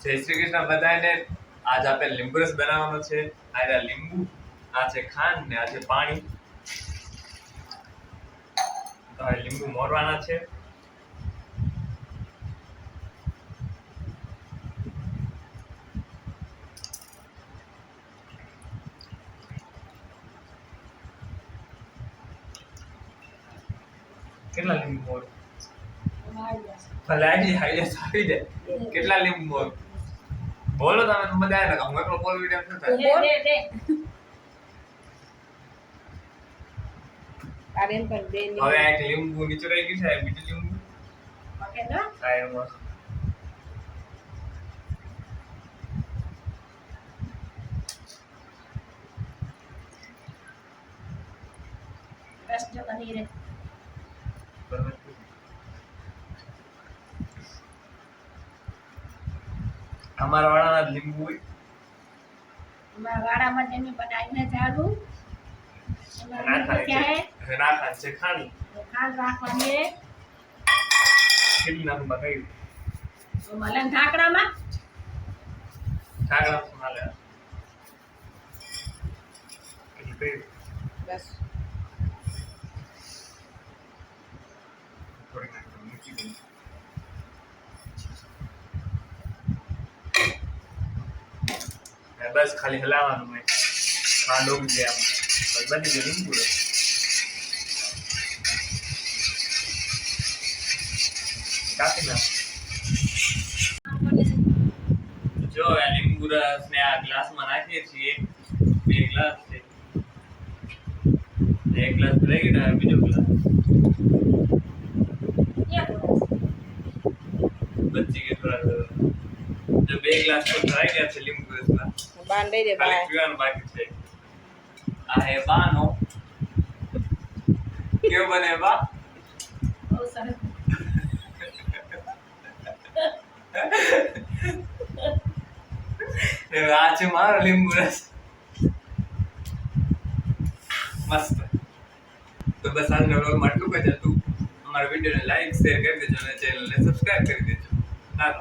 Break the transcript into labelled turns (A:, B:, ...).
A: જય શ્રી કૃષ્ણ બધાને આજ આપણે લીંબુ રસ બનાવવાનો છે આ લીંબુ આ છે ખાંડ ને આ છે પાણી તો હવે લીંબુ મોરવાના છે કેટલા લીંબુ મોર ભલે આવી જાય આવી જાય. કેટલા લીંબુ બોલો તમે આવે ને હું એકલો બોલ. વિડિયો ન થાય
B: તારેન પણ બે
A: હવે એક લીંબુ નીચરાઈ ગયું છે બીજું લીંબુ. આ એમાં અમારા વાળાના જ લીંબુ હોય.
B: વાડામાં જમી બનાવીને ઝાડું. લીંબુ
A: છે. ખાંડ
B: ખાંડ રાખવાની
A: કેટલી નાખવા કઈ
B: મલન ઢાંકણામાં?
A: ઠાકરા માલે
B: બસ.
A: થોડી નાખી મૂકી દઉં. બસ ખાલી હલાવવાનું હોય. કાંડો ઉગી આમ. બની ગયું લીંબુ કાપી નાખ જો આ લીંબુ આ ગ્લાસમાં નાખીએ છીએ. બે ગ્લાસ છે. એક ગ્લાસ ભરાઈ ગયો બીજો ગ્લાસ. બચી ગયો જો, બે ગ્લાસ તો ભરાઈ ગયા છે લીંબુ
B: બાન દઈ દે
A: ખાલી પીવાનું બાકી છે. આ હે બાનો કેવો બને બા
B: બહુ સરસ.
A: આ છે મારો લીંબુ રસ. મસ્ત. તો બસ આજના વ્લોગમાં આટલું જ હતું અમારા વિડીયોને લાઈક શેર કરી દેજો અને ચેનલને સબસ્ક્રાઇબ કરી દેજો. ચાલો